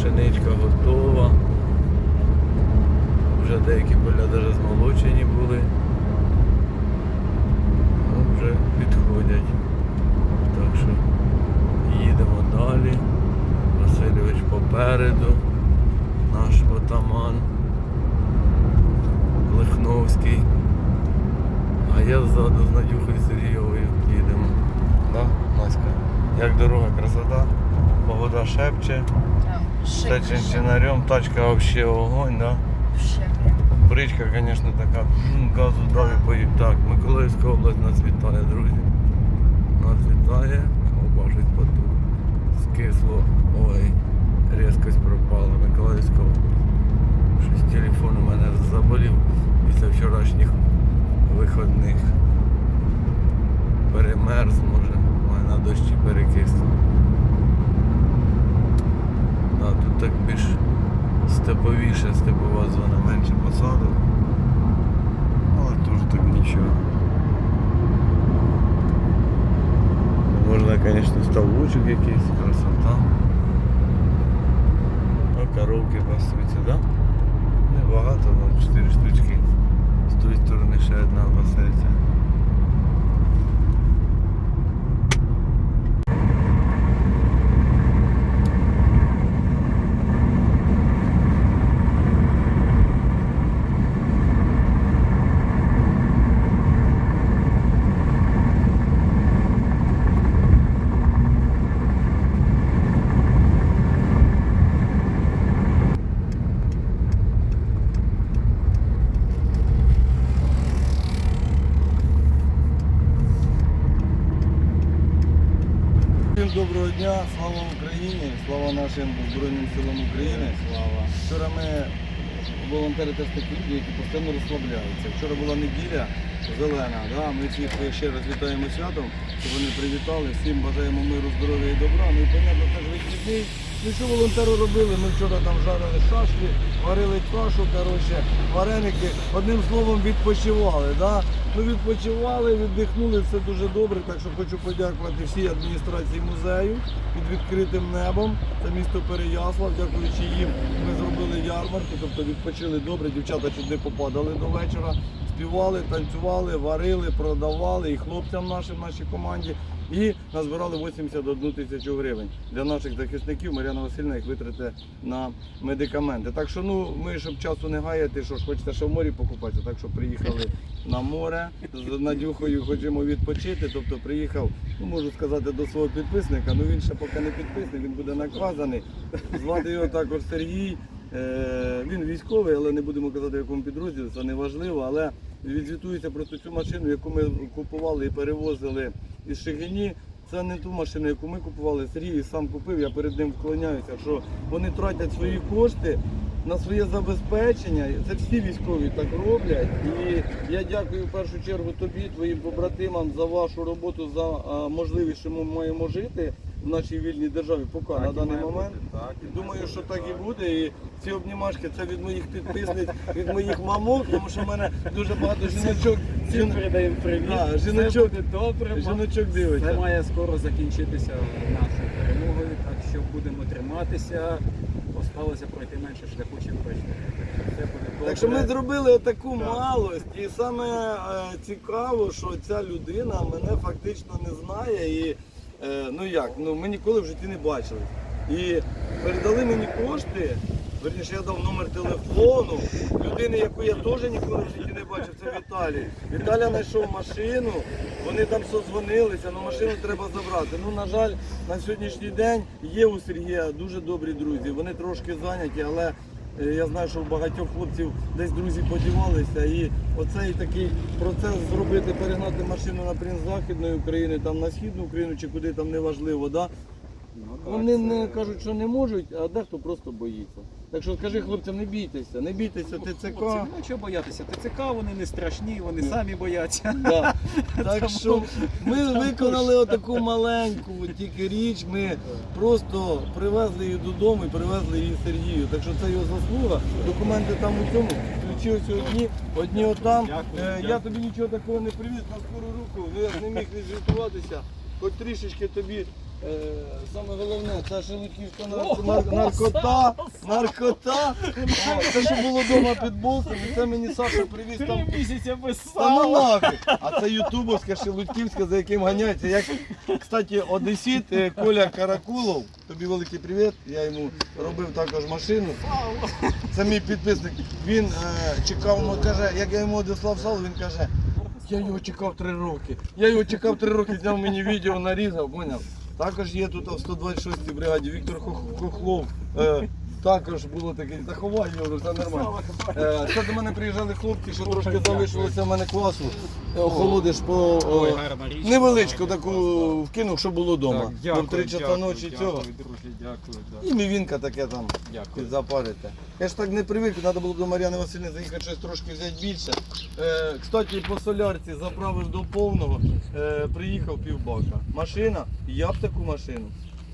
Пшеничка готова. Вже деякі поля навіть змолочені були. Ну, вже підходять. Так що їдемо далі. Васильович попереду. Наш отаман Лихновський. А я ззаду з Надюхою Сергійовою їдемо. Да, Наська? Як дорога, красота, погода шепче, все чинчинарем, тачка взагалі огонь, да? Бричка, звісно, така, газу дали поїдь. Так, Миколаївська область нас вітає, друзі. Нас вітає. Опа, щось потух. Скисло. Ой, різкость пропала. Миколаївська область. Щось телефон у мене заболів після вчорашніх виходних. Перемерз, може, має на дощі перекис. Да, тут так більш степовіше, степова зона, менше посадок. Але теж так нічого. Можна, звісно, ставочок якийсь, красота. Ну, коровки пасуться, да? Небагато, але 4 штучки. З тої сторони ще одна пасеться. Всім доброго дня, слава Україні, слава нашим Збройним силам України. Слава. Вчора ми волонтери люди, які постійно розслабляються. Вчора була неділя зелена. Да? Ми всіх ще раз вітаємо святом, щоб вони привітали. Всім бажаємо миру, здоров'я і добра. Ну і понятно, теж вихідний. Ну що волонтери робили? Ми вчора там жарили шашлі, варили кашу, коротше, вареники. Одним словом, відпочивали. Да? Ну відпочивали, віддихнули, все дуже добре. Так що хочу подякувати всій адміністрації музею під відкритим небом. Це місто Переяслав. Дякуючи їм, ми зробили ярмарку, тобто відпочили добре. Дівчата не попадали до вечора. Співали, танцювали, варили, продавали і хлопцям нашим, нашій команді. І назбирали 81 тисячу гривень для наших захисників. Мар'яна Васильівна їх витрати на медикаменти. Так що ну ми, щоб часу не гаяти, що ж хочете ще в морі покупатися, так що приїхали на море з Надюхою, хочемо відпочити. Тобто приїхав, ну можу сказати, до свого підписника. Ну він ще поки не підписаний, він буде наказаний. Звати його також Сергій. Е, Він військовий, але не будемо казати, в якому підрозділі, це не важливо. Але відзвітується просто цю машину, яку ми купували і перевозили із Шигині. Це не ту машину, яку ми купували. Сергій сам купив, я перед ним вклоняюся, що вони тратять свої кошти на своє забезпечення. Це всі військові так роблять. І я дякую в першу чергу тобі, твоїм побратимам за вашу роботу, за можливість, що ми маємо жити в нашій вільній державі, поки на даний момент. так, І Думаю, що так і буде. І ці обнімашки це від моїх підписниць, від моїх мамок, тому що в мене дуже багато жіночок. Всім передаємо привіт. Да, Все жіночок- буде добре. Жіночок Це має скоро закінчитися нашою перемогою, так що будемо триматися. Осталося пройти менше шляху, чим пройшли. Все буде добре. Так що ми зробили таку малость, і саме е, цікаво, що ця людина мене фактично не знає. І ну як, ну ми ніколи в житті не бачили. І передали мені кошти. Верніше, я дав номер телефону людини, яку я теж ніколи в житті не бачив, це Віталій. Віталя знайшов машину, вони там созвонилися, але машину треба забрати. Ну, на жаль, на сьогоднішній день є у Сергія дуже добрі друзі. Вони трошки зайняті, але Е, Я знаю, що у багатьох хлопців десь друзі подівалися, і оцей такий процес зробити, перегнати машину на Західної України, там на східну Україну чи куди там неважливо, да? Ну, вони не кажуть, що не можуть, а дехто просто боїться. Так що скажи хлопцям, не бійтеся, не бійтеся ТЦК. Хлопці, ну чого боятися? ТЦК вони не страшні, вони самі бояться. Да. Так що ми виконали отаку маленьку тільки річ. Ми просто привезли її додому і привезли її Сергію. Так що це його заслуга. Документи там у цьому. Ключі ось одні, одні отам. Е, Я тобі нічого такого не привіз на скору руку. Ну, ж не міг відзвітуватися. Хоч трішечки тобі. Е, саме головне, це нар- наркота, наркота. Це, що було вдома під і це мені Саша привіз там. місяці без Та ну нафіг. А це ютубовська шелудьківська, за яким ганяється. Як, кстати, одесіт е, Коля Каракулов, тобі великий привіт. Я йому робив також машину. Це мій підписник. Він е, чекав, ну, каже, як я йому одіслав сало, він каже, я його чекав три роки. Я його чекав три роки, зняв мені відео, нарізав, поняв. Також є тут в 126-й бригаді Віктор Хохлов. Також було таке, заховай його, все нормально. Е, Це до мене приїжджали хлопці, що трошки залишилося в мене квасу. Е, Охолодиш по Ой, гарна річ. невеличку таку вкинув, що було вдома. До 3 часа ночі дякую, цього. друзі, дякую. да. І мівінка таке там Дякую. підзапарите. Я ж так не привик, треба було до Мар'яни Васильівни заїхати щось трошки взяти більше. Е, кстати, по солярці заправив до повного, е, приїхав півбака. Машина, я б таку машину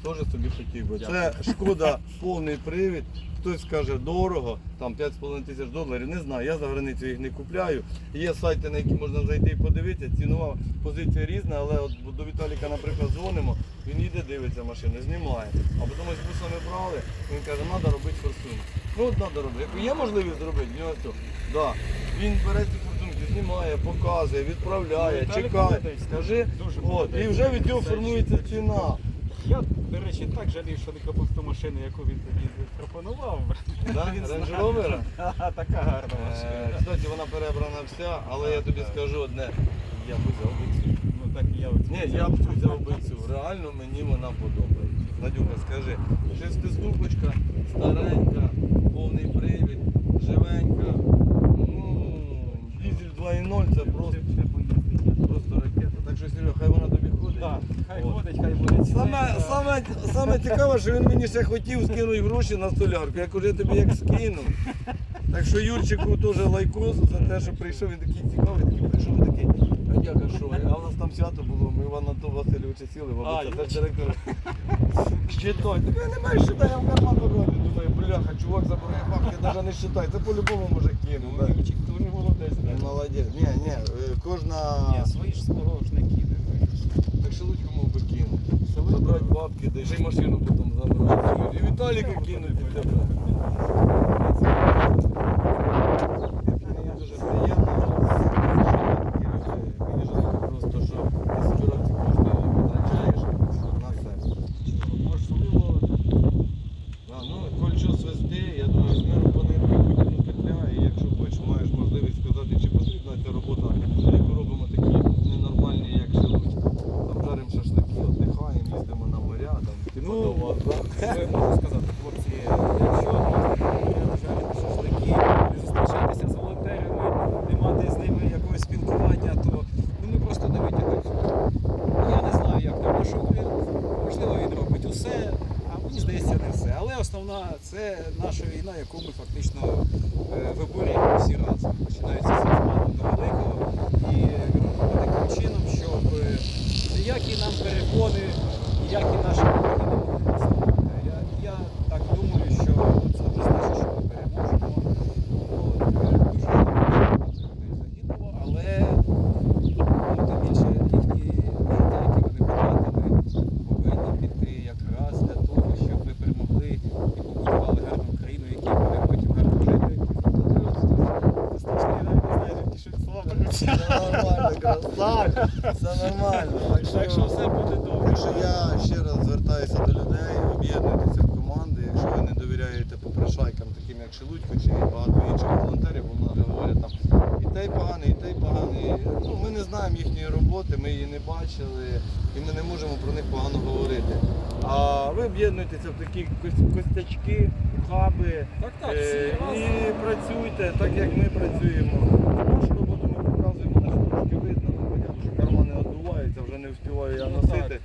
теж собі хотів би. Це шкода повний привід. Хтось скаже дорого, там 5,5 тисяч доларів. Не знаю, я за границю їх не купляю. Є сайти, на які можна зайти і подивитися. Цінова позиція різна, але от до Віталіка, наприклад, дзвонимо, він їде, дивиться машину, знімає. А потім ось бусами брали, він каже, треба робити форсунки. Ну от треба робити. Яку є можливість зробити, в нього то. Да. Він бере ці форсунки, знімає, показує, відправляє, Ну, чекає. Скажи, от, і вже від цього формується ціна. Я, до речі, так жалію, що не купив ту машину, яку він тоді пропонував. Да? Він Range знає. Rover? Ага, Така гарна Е, машина. Кстати, вона перебрана вся, але я тобі скажу одне. Я б взяв би цю. Ну так і я. Ні, я б взяв би цю. Реально мені вона подобається. Надюха, скажи, шестиступочка, старенька, повний привід, живенька. Ну, дізель 2.0 це просто, просто ракета. Так що, Серега, хай вона тобі ходить. Так, хай От. ходить, хай буде Саме, саме, саме цікаве, що він мені ще хотів скинути гроші на столярку. Я кажу, я тобі як скину. Так що Юрчику теж лайкос за те, що прийшов, він такий цікавий, такий прийшов, він такий. А я кажу, що? А у нас там свято було, ми Івана То Васильовича сіли, А, бабуся, Юрчик. теж директор. Считай. Так я не маю считай, я в карман роблю. Думаю, бляха, чувак забирає бабки, навіть не считай. Це по-любому може кинув. Ну, було десь. Ну. Молодець. Ні, ні, е, кожна... Ні, свої ж свого ж не кидають. Так шелудьку мов би кинуть. Забрати бабки, да ще й машину потім забрати. І Віталіка кинуть і тебе. Мені дуже приємно. Мені жалко просто, що ти збирав ці кошти і витрачаєш на все. Можливо, А, ну, коль що свисти, я думаю, з миру по нитки потягну петля, і якщо хочеш, маєш можливість сказати, чи потрібна ця робота, яку робимо такі ненормальні, як шелудь. Там жаримо шашлики, віддихаємо, їздимо на моря, там, типу Ну, до вас, да? Що я можу сказати, хлопці, якщо жарити шашлики, не зустрічатися з волонтерами, не мати з ними якогось спілкування, то ну, ми просто не витягнемо. Я не знаю, як там Машуклін, можливо, він робить усе, а мені здається, не все. Але основна це яку ми фактично е, виборюємо всі разом. Починається з до великого. І робимо таким чином, щоб е, ніякі нам перепони, ніякі наші вороги не могли нас зламати. Я, я так думаю, що це однозначно, що ми переможемо. От, е, Дуже багато людей загинуло, але ну, тим більше їхні життя, які вони потратили, повинні піти якраз для того, щоб ми перемогли і побудували гарну країну, в якій буде потім гарно жити. Це страшно, я навіть не знаю, звідки що слова беруться. Все нормально, красавчик, все нормально. Так Так що все буде добре. Так що я ще раз звертаюся до людей, об'єднуйтеся в команди. Якщо ви не довіряєте попрошайкам, таким як Шелудько чи багато інших волонтерів, вони говорять там і той поганий, і той поганий. Ну, ми не знаємо їхньої роботи, ми її не бачили і ми не можемо про них погано говорити. А ви об'єднуйтеся в такі кос- костячки, хаби Так, так, е, і працюйте так, як ми працюємо роботу ми показуємо, нашу трошки видно, ну, понятно, що кармани віддуваються, вже не встигаю я Ну, носити.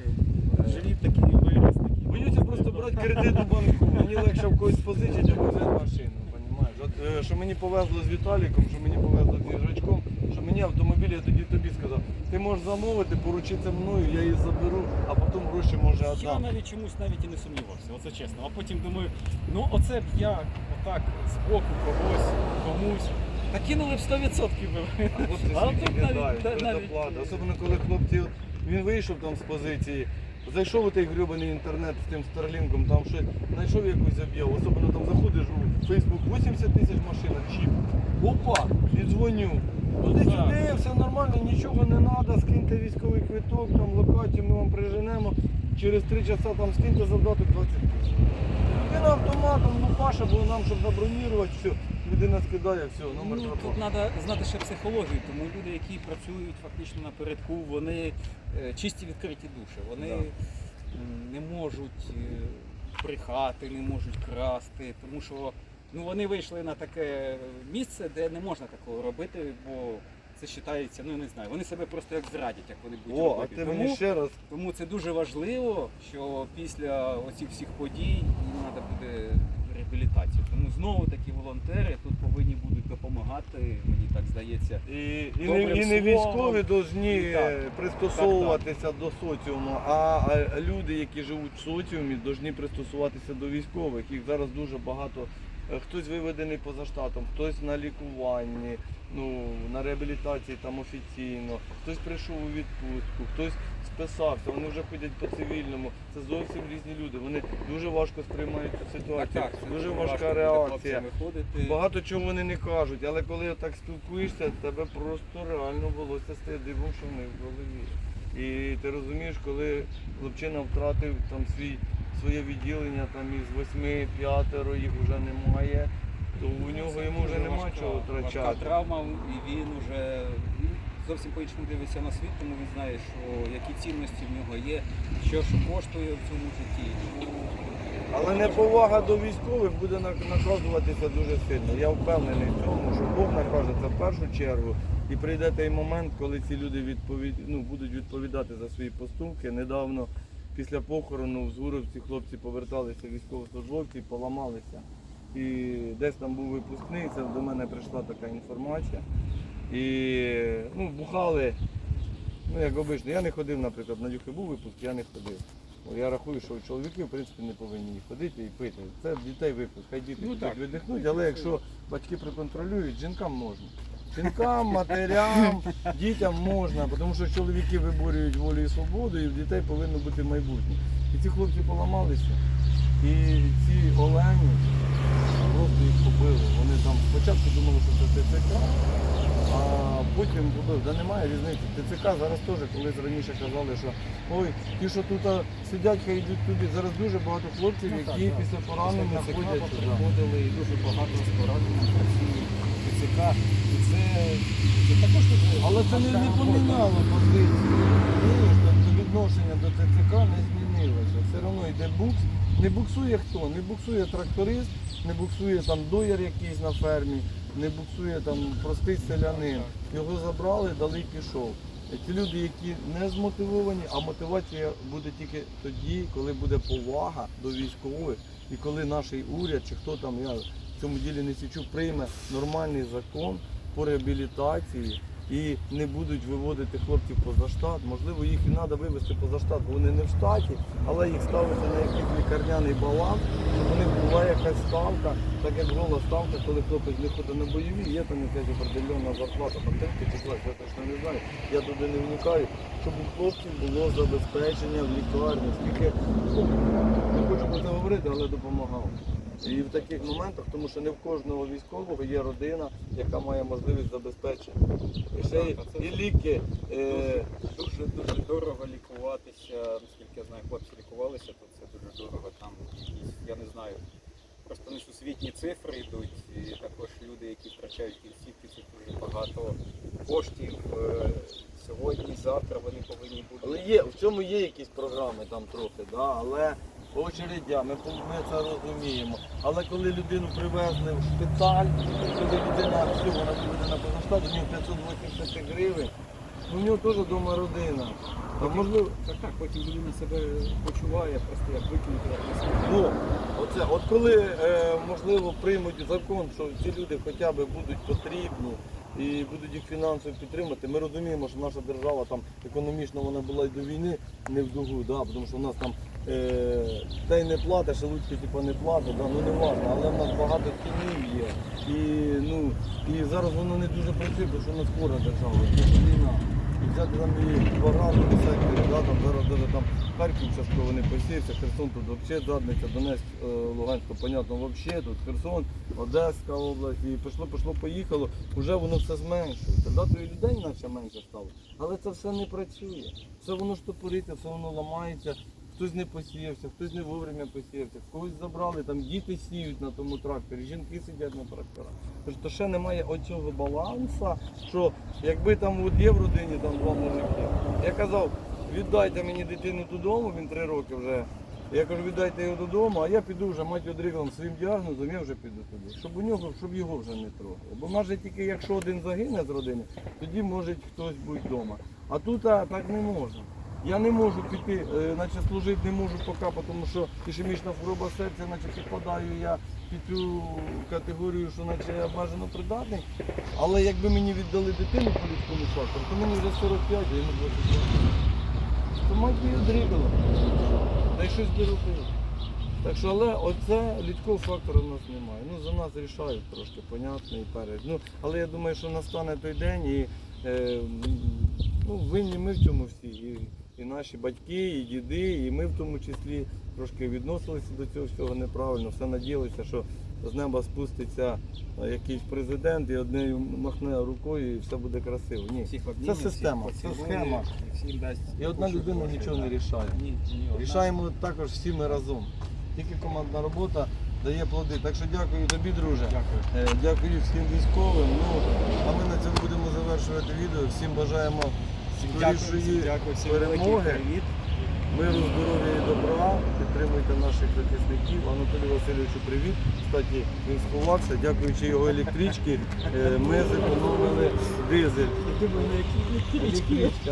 так, Живіт такий виріс, такий. Боюся просто брати кредит у банку. Мені легше в когось позичити або взяти машину. Понімаєш? От, е, що мені повезло з Віталіком, що мені повезло з їжачком, що мені автомобіль, я тоді тобі сказав, ти можеш замовити, поручитися мною, я її заберу, а потім гроші може Я навіть чомусь навіть і не сумнівався, оце чесно. А потім думаю, ну оце б я отак з боку когось, комусь. Та кинули б 100% би. А хлопці А тут навіть- та- навіть-. Особливо коли хлопці от Він вийшов там з позиції, зайшов у той грюбаний інтернет з тим старлінком, там щось знайшов якусь об'яву, особливо там заходиш у Фейсбук, 80 тисяч машин, чіп. Опа, і дзвоню. Туди сюди, все нормально, нічого не треба, скиньте військовий квиток, там локацію ми вам приженемо. Через три часа там скиньте завдаток 20 тисяч. Людина автоматом лупаша, бо нам, щоб забронірувати, все, людина скидає, все, номер Ну, пропав. тут треба знати ще психологію, тому люди, які працюють фактично напередку, вони е, чисті відкриті душі. Вони Да. м, не можуть е, брехати, не можуть красти, тому що ну, вони вийшли на таке місце, де не можна такого робити, бо це вважається, ну не знаю, вони себе просто як зрадять, як вони будуть О, а ти тому, мені ще раз тому це дуже важливо, що після оцих всіх подій їм треба буде реабілітація. Тому знову такі волонтери тут повинні будуть допомагати, мені так здається. І, і, не, і не військові повинні І так. пристосовуватися до соціуму, а, а люди, які живуть в соціумі, повинні пристосуватися до військових. Їх зараз дуже багато. Е, Хтось виведений поза штатом, хтось на лікуванні, ну, на реабілітації там офіційно, хтось прийшов у відпустку, хтось списався, вони вже ходять по цивільному. Це зовсім різні люди. Вони дуже важко сприймають цю ситуацію. це дуже важко важка буде реакція. хлопцям виходити. Багато чого вони не кажуть, але коли так спілкуєшся, тебе просто реально волосся стає дивом, що в них в голові. І ти розумієш, коли хлопчина втратив там свій, своє відділення, там із восьми п'ятеро їх вже немає, то у нього йому вже нема важка- чого Важка втрачати. травма, і він вже зовсім по-іншому дивиться на світ, тому він знає, що які цінності в нього є, що що коштує в цьому житті. Але неповага до військових буде наказуватися дуже сильно. Я впевнений в цьому, що Бог накаже це в першу чергу. І прийде той момент, коли ці люди відповід... ну, будуть відповідати за свої поступки. Недавно після похорону в Згуровці хлопці поверталися військовослужбовці, поламалися. І десь там був випускний, це до мене прийшла така інформація. І ну, бухали, ну як обично, я не ходив, наприклад, на дюхи був випуск, я не ходив. Я рахую, що чоловіки в принципі не повинні ходити і пити. Це дітей випуск, хай діти Ну, так. віддихнуть, але якщо батьки проконтролюють, жінкам можна. Жінкам, матерям, дітям можна, тому що чоловіки виборюють волю і свободу, і в дітей повинно бути майбутнє. І ці хлопці поламалися. І ці олені просто їх побили. Вони там спочатку думали, що це ТЦК, а потім побили. Да немає різниці. ТЦК зараз теж, колись раніше казали, що ой, ті, що тут а, сидять, хай йдуть туди. Зараз дуже багато хлопців, Ну, які після поранення ходять сюди. приходили і дуже багато з пораненням працюють ТЦК. І це, це також дуже Але це не, не поміняло позицію. Тобто відношення до ТЦК не змінилося. Все одно йде букс. Не буксує хто? Не буксує тракторист, не буксує там дояр якийсь на фермі, не буксує там простий селянин. Його забрали, дали і пішов. Ті люди, які не змотивовані, а мотивація буде тільки тоді, коли буде повага до військових, і коли наш уряд чи хто там, я в цьому ділі не січу, прийме нормальний закон по реабілітації і не будуть виводити хлопців поза штат. Можливо, їх і треба вивезти поза штат, бо вони не в штаті, але їх ставити на якийсь лікарняний баланс, щоб у них була якась ставка, так як гола ставка, коли хлопець не ходить на бойові, є там якась определенна зарплата, тільки числа, я точно не знаю, я туди не вникаю, щоб у хлопців було забезпечення в лікарні. Скільки ну, не хочу про це говорити, але допомагав. І в таких моментах, тому що не в кожного військового є родина, яка має можливість забезпечення. І ще й- і ліки. Е, Дуже дуже дорого лікуватися. Наскільки я знаю, хлопці лікувалися, то це дуже дорого. Там якісь, я не знаю, просто несусвітні цифри йдуть. І також люди, які втрачають кінцівки, це дуже багато коштів. Е, Сьогодні, завтра вони повинні але бути. є, в цьому є якісь програми там трохи, да, але по очередям, ми, це розуміємо. Але коли людину привезли в шпиталь, коли людина все, вона приведена поза штат, у нього 580 гривень, ну, у нього теж вдома родина. А можливо, Так, так, потім людина себе почуває, просто як викинути. Ну, оце, от коли е, можливо приймуть закон, що ці люди хоча б будуть потрібні і будуть їх фінансово підтримати, ми розуміємо, що наша держава там економічно вона була й до війни не в дугу, да, тому що в нас там та й не платить, шелудьки типу, не платить, да, ну не важно, але в нас багато тінів є. І, ну, і зараз воно не дуже працює, тому що в нас хвора держава, це війна. і взяти там і багато секторів, да, там зараз даже там Харків частково не посіявся, Херсон тут взагалі задниця, Донецьк, е, Луганськ, понятно, взагалі тут Херсон, Одеська область, і пішло, пішло, поїхало, вже воно все зменшується. Да, то і людей наче менше стало. Але це все не працює. Все воно штопориться, все воно ламається. Хтось не посіявся, хтось не вовремя посіявся, когось забрали, там діти сіють на тому тракторі, жінки сидять на тракторах. Тож то ще немає оцього балансу, що якби там от є в родині там два мужики. Я казав, віддайте мені дитину додому, він три роки вже. Я кажу, віддайте його додому, а я піду вже мать одригом своїм діагнозом, я вже піду туди. Щоб у нього, щоб його вже не трогали. Бо може тільки якщо один загине з родини, тоді може хтось бути вдома. А тут а, так не можна. Я не можу піти, е, наче служити не можу поки, тому що ішемічна хвороба серця, наче підпадаю я під цю категорію, що наче я бажано придатний. Але якби мені віддали дитину по людському фактору, то мені вже 45, а йому 25. То мать її одрігала. Та й щось доробила. Так що, але оце людського фактору в нас немає. Ну, за нас рішають трошки, понятно, і перед. Ну, але я думаю, що настане той день і е, ну, винні ми в цьому всі. І, і наші батьки, і діди, і ми в тому числі трошки відносилися до цього всього неправильно. Все надіялися, що з неба спуститься е, якийсь президент і однею махне рукою і все буде красиво. Ні. Всіх Це система, всіх це поцілує, схема. всім дасть І одна людина Божу, нічого не да. рішає. Ні, ні, одна. Рішаємо також всі ми разом. Тільки командна робота дає плоди. Так що дякую тобі, друже. Дякую. Е, Дякую всім військовим. Ну, а ми на цьому будемо завершувати відео. Всім бажаємо Дякую, всім дякую, всім перемоги. привіт. Миру, здоров'я і добра. Підтримуйте наших захисників. Анатолію Васильовичу, привіт. Кстати, він сховався. Дякуючи його електричці, е, ми зекономили дизель.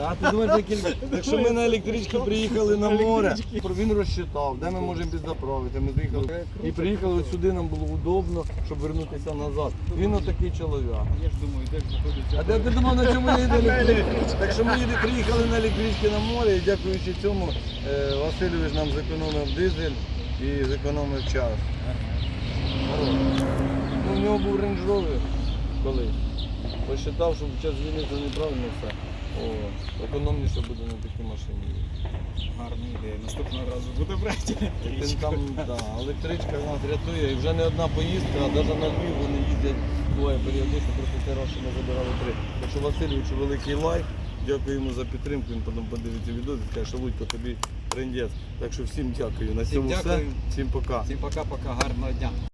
А ти думаєш? Якщо ми на електричці приїхали на море, він розчитав, де ми можемо підзаправити. Ми заїхали і приїхали сюди, нам було удобно, щоб вернутися назад. Він отакий чоловік. Я ж думаю, де ж знаходиться. А де ти думав, на чому я їду електричка? Так що ми приїхали на електричці на море і дякуючи цьому е, Васильович нам зекономив дизель і зекономив час. Ну, в нього був Rover колись. Посчитав, що в час війни це неправильно все. О, економніше буде на такій машині. Гарна ідея. Наступного разу буде брати. Він там, да, електричка нас рятує. І вже не одна поїздка, а навіть на Львів вони їздять буває періодично, просто цей раз ще ми забирали три. Так що Васильовичу великий лайк. Дякую йому за підтримку. Він потім подивиться відео і скаже, що Лудько тобі трендець. Так що всім дякую. На Всім цьому все. дякую. Всім пока. Всім пока-пока, гарного дня.